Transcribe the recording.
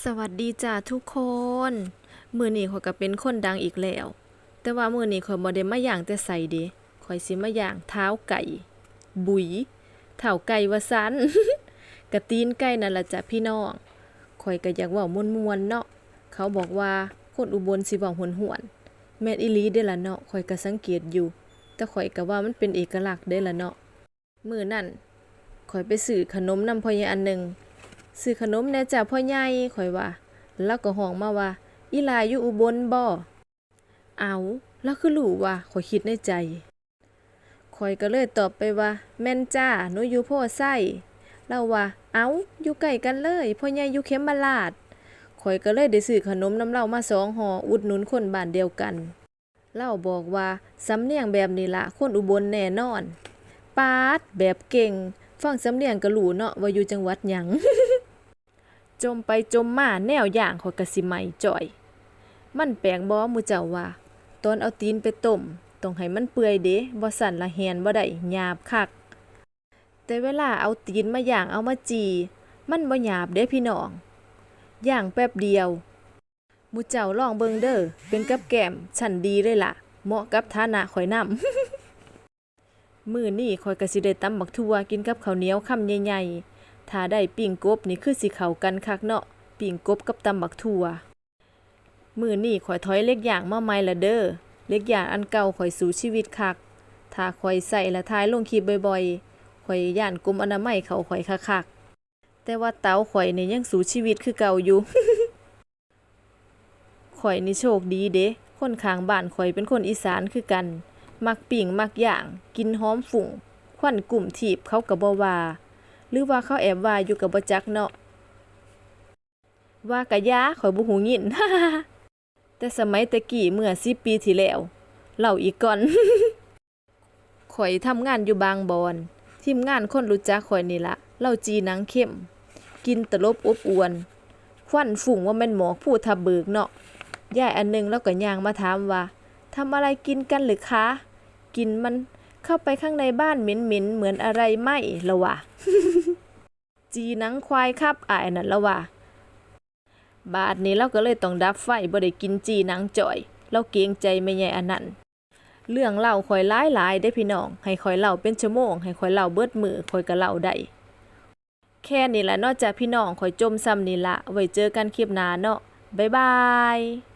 สวัสดีจ้าทุกคน มือนี้ข้อยก็เป็นคนดังอีกแล้ว แต่ว่ามือนี้ข้อยบ่ได้มาย่างแต่ไสเด้ข้อยสิมาย่างเท้าไก่ บุ๋ยเท้าไก่ว่าซันกะตีนไก่นั่นล่ะจ้ะพี่น้องข้อยก็อยากเว้าม่วนๆเนาะ เขาบอกว่าคนอุบลสิเว้าหวนๆแม่นอีหลีเด้ล่ะเนาะข้อยก็สังเกตอยู่ แต่ข้อยก็ว่ามันเป็นเอกลักษณ์เด้ล่ะเนาะมื้อนั้นข้อยไปซื้อขนมนำพ่อใหญ่อันหนึง ซื้อขนมแน่จ้ะพ่อใหญ่ข่อยว่า แล้วก็ห้องมาว่า อีลาอยู่อุบลบ่เอาแล้วคือรู้ว่าข่อยคิดในใจข่อยก็เลยตอบไปว่า แม่นจ้าหนูอยู่โพไส้เราว่าเอาอยู่ใกล้กันเลยพ่อใหญ่อยู่เข็มมาลาดข่อยก็เลยได้ซื้อขนมน้ำเล่ามาสองห่ออุดหนุนคนบ้านเดียวกันเล่าบอกว่าสำเนียงแบบนี้ละคนอุบลแน่นอน ปาดแบบเก่ง ฟังสำเนียงก็รู้เนาะว่าอยู่จังหวัดหยัง จมไปจมมาแนวอย่างข่อยก็สิไหมจ่อย มันแปลกบ่หมู่เจ้าว่าตอนเอาตีนไปต้มต้องให้มันเปื่อยเด้บ่สั่นละแหนบ่ได้หยาบคัก แต่เวลาเอาตีนมาย่างเอามาจี มันบ่หยาบเด้พี่น้องย่างแป๊บเดียวหมู่เจ้าลองเบิ่งเด้อเป็นกับแก้มชั้นดีเลยล่ะ เหมาะกับฐานะข่อยนำมื้อนี้ข่อยก็สิได้ตำบักทั่วกินกับข้าวเหนียวคำใหญ่ๆ ถ้าได้ปิ้งกบนี่คือสิเข้ากันคักเนาะปิ้งกบกับตำบักทั่วมื้อนี้ข่อยถอยเล็กอย่างมาใหม่ละเด้อเล็กอย่างอันเก่าข่อยสู่ชีวิตคักถ้าข่อยใส่ละทายลงคลิปบ่อยๆข่อยย่านกรมอนามัยเขาข่อยคักๆแต่ว่าเตาข่อยนี่ยังสู่ชีวิตคือเก่าอยู่ข่อยนี่โชคดีเด้คนข้างบ้านข่อยเป็นคนอีสานคือกัน มักปิ้งมักย่าง กินหอมฝุ่งควันกลุ่มถีบเขาก็บ่ว่า หรือว่าเขาแอบว่าอยู่กับบ่จักเนาะว่ากะยาข่อยบ่ฮู้ยินแต่สมัยตะกี้เมื่อ10ปีที่แล้วเล่าอีกก่อนข่อยทำงานอยู่บางบอนทีมงานคนรู้จักข่อยนี่ละเล่าจีนังเข้ม กินตลบอบอวน ควันฝุ่งว่าแม่นหมอกผู้ทับเบิกเนาะยายอันหนึงแล้วก็ย่างมาถามว่าทำอะไรกินกันหรือคะ กินมัน เข้าไปข้างในบ้านเหม็นๆเหมือนอะไรไหมละวะ จีนังควายครับอายนั่นละวะ บาดนี้เราก็เลยต้องดับไฟบ่ได้กินจีนังจ่อย เราเกรงใจแม่ใหญ่อันนั้นเรื่องเล่าข่อยหลายหลายได้พี่น้อง ให้ข่อยเล่าเป็นชั่วโมง ให้ข่อยเล่าเบิดมือข่อยก็เล่าได้ แค่นี้ละนอกจากพี่น้องข่อยจมซ้ำนี่ละไว้เจอกันคลิปหน้าเนาะบ๊ายบาย